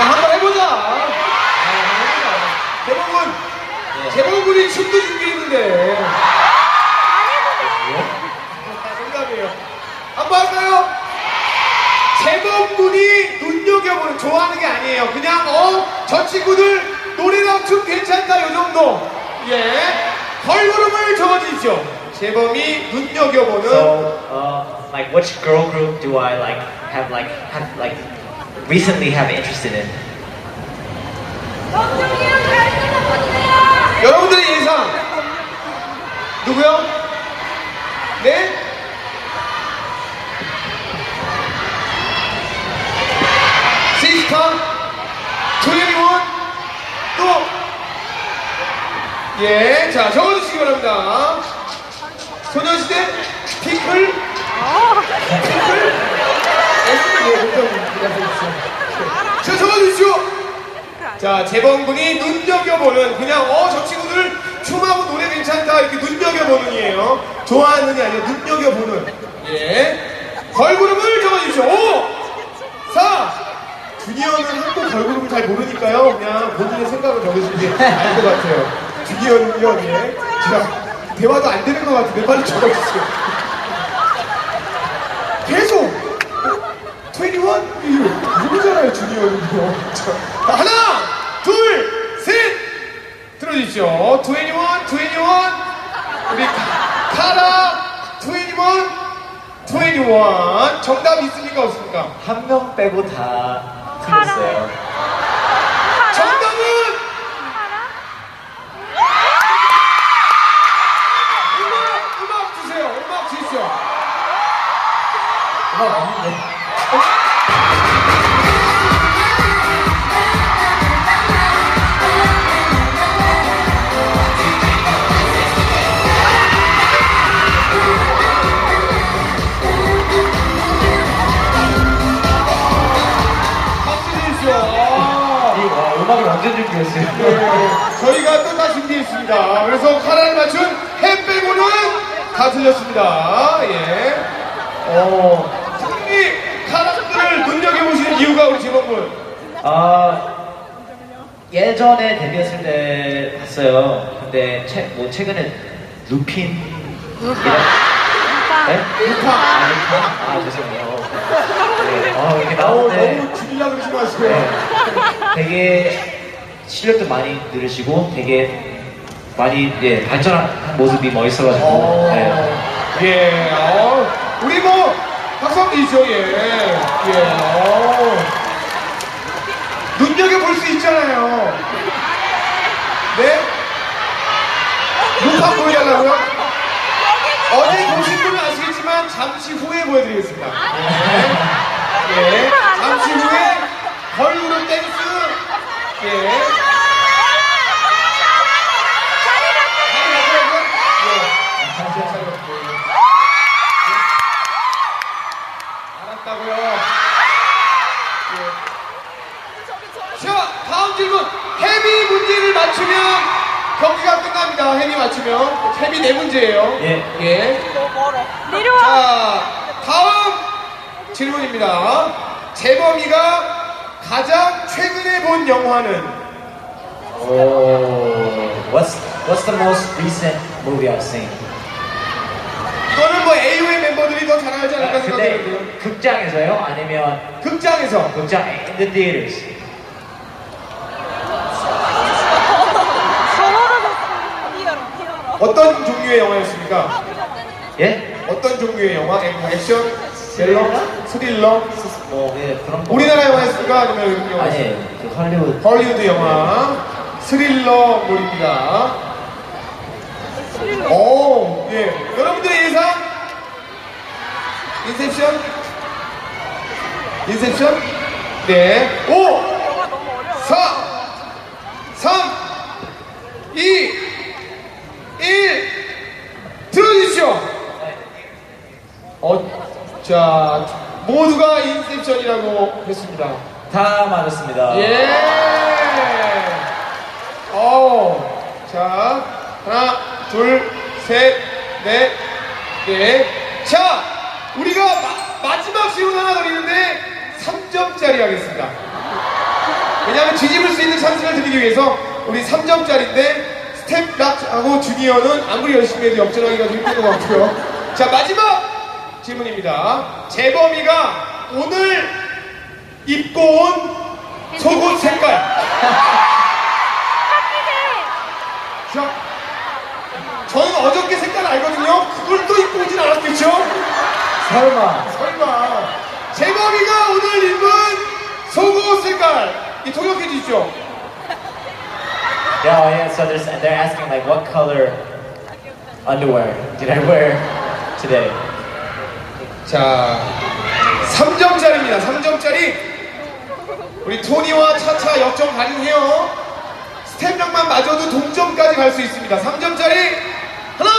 야, 한번 해보자. 아, 재범군, 재범군이 춤도 준비했는데. 농담이에요. 한번 할까요? 재범군이 눈여겨보는, 좋아하는 게 아니에요. 그냥, 어, 저 친구들 노래랑 춤 괜찮다, 요 정도. 예. 걸그룹을 적어주십시오. 재범이 눈여겨보는. So, uh, like, which girl group do I like have like have like recently have interested in? 여러분들의 예상 누구요? 네? 시스타? 조현이원? 또? 예, 자 적어주시기 바랍니다 소녀시대? 핑클? 핑클? 예, 자 적어주십시오 자, 재범군이 눈여겨보는 그냥 어 저 친구들 춤하고 노래 괜찮다 이렇게 눈여겨보는이에요. 좋아하는이 아니라 눈여겨보는. 예. 걸그룹을 적어주십시오. 5, 4. 주니어는 한국 걸그룹을 잘 모르니까요. 그냥 본인의 생각을 적으시는 게 나을 것 같아요. 주니어는요, 예. 자, 대화도 안 되는 것 같은데 빨리 적어주세요. 계속 21? 이거 누구잖아요, 주니어는요. 자, 하나, 둘, 셋! 들어주십시오. 21, 21. 우리 카- 카라, 21, 21. 정답 있습니까, 없습니까? 한 명 빼고 다 틀렸어요. 언제 준비했어요? 네, 저희가 또 다 준비했습니다. 그래서 카라를 맞춘 햄 빼고는 다 틀렸습니다. 예. 어, 특히 카라들을 눈여겨보시는 이유가 우리 재범군. 아 예전에 데뷔했을 때 봤어요. 근데 최, 뭐 최근에 루핀 이런 네? 루파. 아 루파 아 죄송해요. 네, 어 이렇게 어, 나오는데 너무 죽이려고 그러지 마시고요. 네, 되게 실력도 많이 늘으시고 되게 많이 예, 발전한 모습이 멋있어가지고 어, 네. 예, 어, 우리 뭐, 주시죠, 예. 예, 어. 눈여겨 볼 수 있잖아요. 네? 루파 보여달라고요? 어제 보신 분은 아시겠지만, 잠시 후에 보여드리겠습니다. 예. 예. 잠시 후에, 걸그룹 댄스, 예. 자리 잡으라고요? 예. 잠시 자리 잡고. 알았다고요. 예. 자, 다음 질문. 해미 문제를 맞추면 경기가 끝납니다. 해미 맞추면. 해미 네 문제예요. 예. 예. 내려와. 자, 다음 질문입니다. 재범이가 가장 최근에 본 영화는 Oh, what's what's the most recent movie I've seen? 이거는 뭐 AOA 멤버들이 더 잘 알지 않을까 아, 근데 생각되는데요. 극장에서요? 아니면 극장에서 극장 in the theaters? 어떤 종류의 영화였습니까? 예? 어떤 종류의 영화? 액- 액션, 셀러, 스릴러, 뭐 예, 그런 거. 우리나라 영화였습니까? 아니면 외국 영화? 아니에요. 그 헐리우드. 헐리우드 영화 스릴러물입니다. 오, 예. 여러분들의 예상? 인셉션? 인셉션? 네. 5, 4, 3, 2, 1. 들어주십시오. 어, 자, 모두가 인셉션이라고 했습니다. 다 맞았습니다. 예. 어. 자, 하나, 둘, 셋, 넷, 넷. 자, 우리가 마, 마지막 질문 하나 드리는데 3점짜리 하겠습니다. 왜냐하면 뒤집을 수 있는 찬스를 드리기 위해서 우리 3점짜리인데 스텝 락하고 주니어는 아무리 열심히 해도 역전하기가 좀 힘든 것 같고요. 자 마지막 질문입니다. 재범이가 오늘 입고 온 속옷 색깔. 자, 저는 어저께 색깔 알거든요. 그걸 또 입고 오진 않았겠죠? 설마. 설마. 재범이가 오늘 입은 속옷 색깔. 이 통역해 주시죠. Yeah, yeah. So there's, they're asking like, what color underwear did I wear today? 자, 3점짜리입니다. 3점짜리. 우리 토니와 차차 역전 가능해요. 스텝력만 맞아도 동점까지 갈 수 있습니다. 3점짜리. 하나,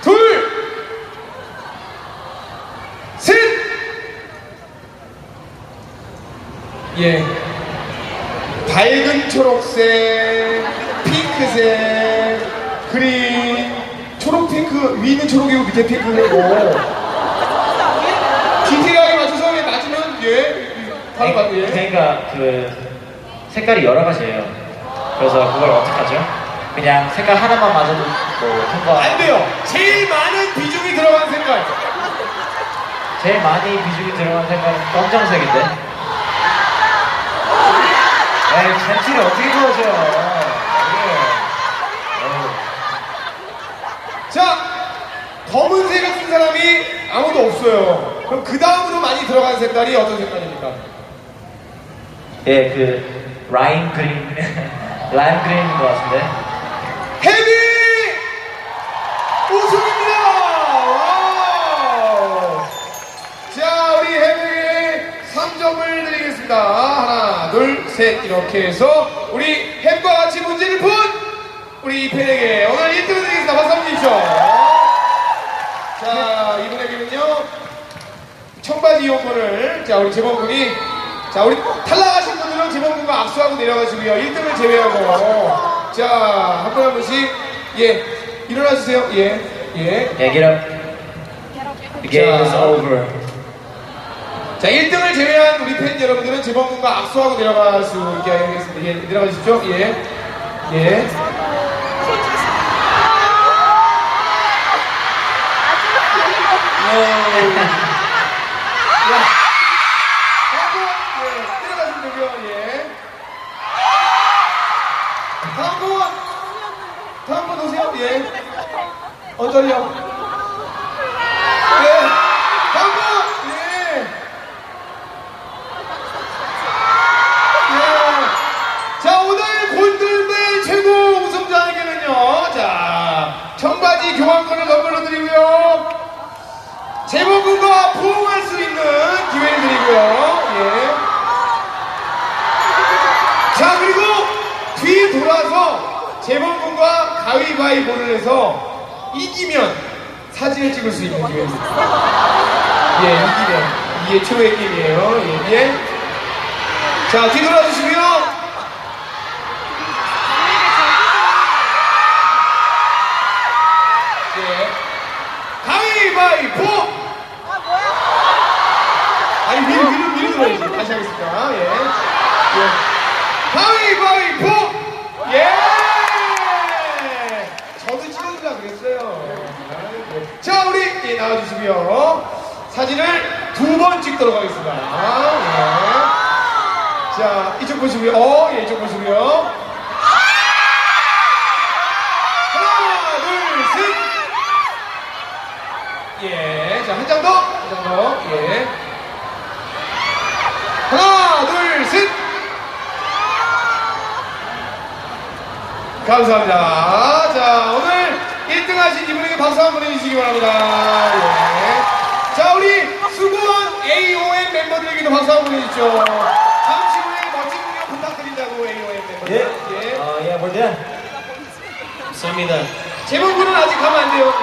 둘, 셋. 예. 밝은 초록색, 핑크색, 그린, 초록 핑크, 위는 초록이고 밑에 핑크고. 디테일하게 맞춰서 예, 예 바로 가 예. 그러니까 그 색깔이 여러 가지예요. 그래서 그걸 어떻게 하죠? 그냥 색깔 하나만 맞아도 뭐 통과. 안 돼요. 제일 많은 비중이 들어간 색깔. 제일 많이 비중이 들어간 색깔은 검정색인데. 에이, 젠틀이 어떻게 보여줘요? 자 검은색을 쓴 사람이 아무도 없어요. 그럼 그 다음으로 많이 들어간 색깔이 어떤 색깔입니까? 예, 그 라임 그린, 라임 그린인 것 같은데. 헤비 우승입니다. 와우. 자 우리 헤비에 3점을 드리겠습니다. 하나 둘 셋 이렇게 해서 우리 햄과 같이 문제를 푼 우리 팬에게 오늘 1등을 드리겠습니다. 박수 한번 주십시오. 이용권을 자 우리 재범군이 자 우리 탈락하신 분들은 재범군과 악수하고 내려가시고요 1등을 제외하고 자한 분 한 분씩 예 일어나 주세요 예예 예. Yeah, get up. Game is over. 자 1등을 제외한 우리 팬 여러분들은 재범군과 악수하고 내려갈 수 있게 하겠습니다 예, 내려가십시오 예 예. 네. 언저리요 예 다음 분 예. 예. 자 오늘 골든벨 최고 우승자에게는요 자 청바지 교환권을 선물로 드리고요 재보군과 포옹할 수 있는 기회를 드리고요 예. 자 그리고 뒤 돌아서 재범군과 가위바위보를 해서 이기면 사진을 찍을 수 있는 기회입니다 예 이기면 이게 최고의 게임이에요 예, 예. 자 뒤돌아주시고요 예. 가위바위보 아니 위로 위로 위로 들어야지 다시 하겠습니다 예. 예. 가위바위보 예 저도 찍어주려 그랬어요 아이고. 자 우리 예, 나와주시고요 사진을 두 번 찍도록 하겠습니다 예. 자 이쪽 보시고요 어, 예, 이쪽 보시고요 하나 둘 셋 예, 자, 한 장 더, 한 장 더, 예. 하나, 둘, 셋! 감사합니다. 자, 오늘 1등 하신 이분에게 박수 한번 보내주시기 바랍니다. 예. 자, 우리 수고한 AOM 멤버들에게도 박수 한번 보내주십시오. 잠시 후에 멋진 공연 부탁드린다고 AOM 멤버들. 예. 예. Uh, yeah, we're done. 감사합니다. 제목군은 아직 가면 안 돼요.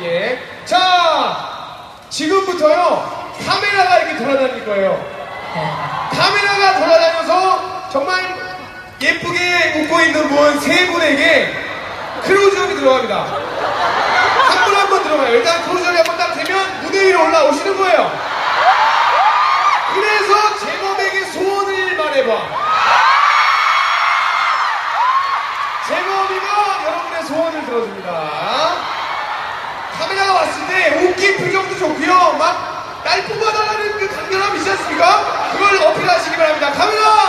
예. 예. 자, 지금부터요, 카메라가 이렇게 돌아다닐 거예요. 카메라가 돌아다녀서 정말 예쁘게 웃고 있는 분 세 분에게 크루즈업이 들어갑니다. 한 번 한 번 들어가요. 일단 크루즈업이 한번 딱 되면 무대 위로 올라오시는 거예요. 그래서 제법에게 소원을 말해봐. 제법이가 여러분의 소원을 들어줍니다. 카메라가 왔을 때 웃긴 표정도 좋고요. 막 날 뽑아달라는 그 간결함 있지 않습니까? 그걸 어필하시기 바랍니다. 카메라!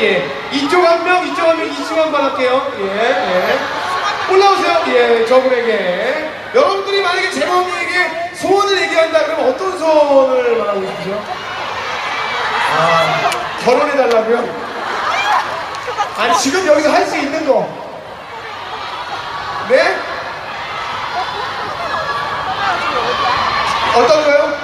예. 이쪽 한 명, 이쪽 한 명, 이쪽 한 번 할게요. 예, 예. 올라오세요. 예, 저분에게. 여러분들이 만약에 재범이에게 소원을 얘기한다 그러면 어떤 소원을 말하고 싶으세요? 아, 결혼해달라고요? 아니, 지금 여기서 할 수 있는 거. 네? 어떤 거요?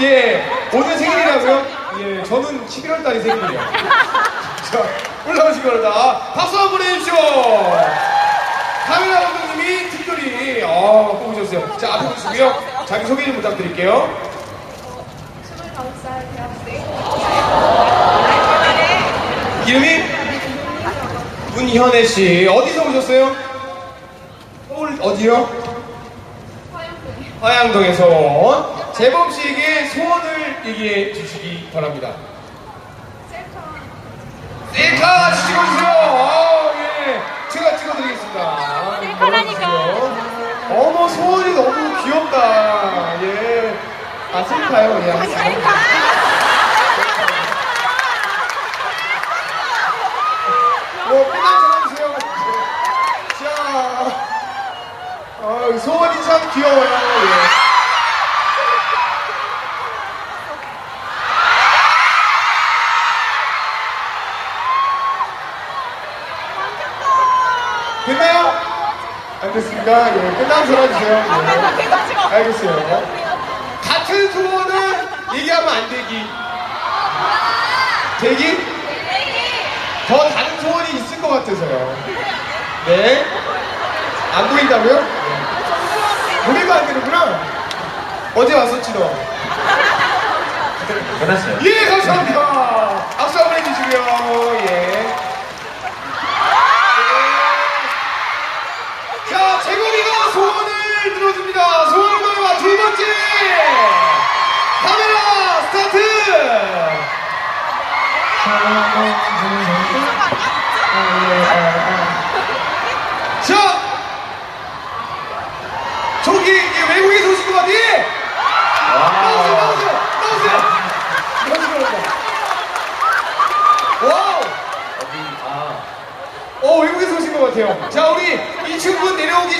예, 오늘 생일이라고요? 예, 저는 11월 달이 생일이에요. 자, 올라오시기 바랍니다. 박수 한번 해주십시오. 카메라 감독님이 특별히, 어, 뽑으셨어요. 자, 앞에 보시고요. 자기 소개 좀 부탁드릴게요. 25살 대학생 이름이? 문현애 씨. 어디서 오셨어요? 서울, 어디요? 화양동에 화양동에서 온 재범 씨에게 소원을 얘기해 주시기 바랍니다. 셀카 셀카 찍어주세요. 아, 예. 제가 찍어드리겠습니다. 셀카라니까. 어머, 소원이 너무 귀엽다. 예. 아, 셀카요? 예. 뭐, 끝난 전화주세요. 자. 아, 소원이 참 귀여워요. 안 됐습니까? 예, 끝나면 전화주세요. 예. 알겠어요. 같은 소원은 얘기하면 안 되기. 되기? 더 다른 소원이 있을 것 같아서요. 네. 안 보인다고요? 네. 보내도 안 되는구나. 어제 왔었지, 너. 끝났어요. 예, 감사합니다. 박수 한번 해주시고요. 예. 예.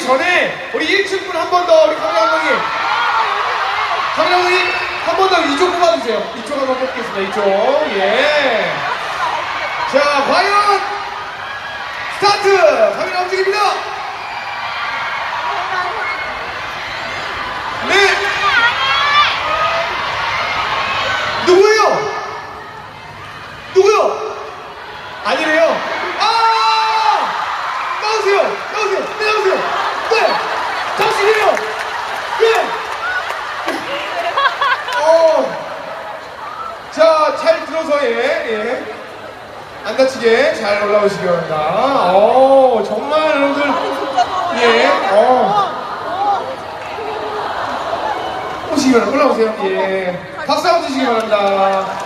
전에 우리 1층 분 한 번 더 우리 카메라 감독님. 카메라 감독님 한 번 더 이쪽 뽑아주세요. 이쪽 한번 뽑겠습니다. 이쪽. 예. 자, 과연 스타트! 카메라 움직입니다. 네. 누구예요? 누구요? 아니래요. 아! 나오세요. 나오세요. 네, 나오세요. 네. 당신이에요. 네. 어. 들어서 예, 예. 안 다치게 잘 올라오시기 바랍니다. 어, 정말 여러분들 예, 어. 오시기 바랍니다. 올라오세요. 예. 박수 한번 주시기 바랍니다.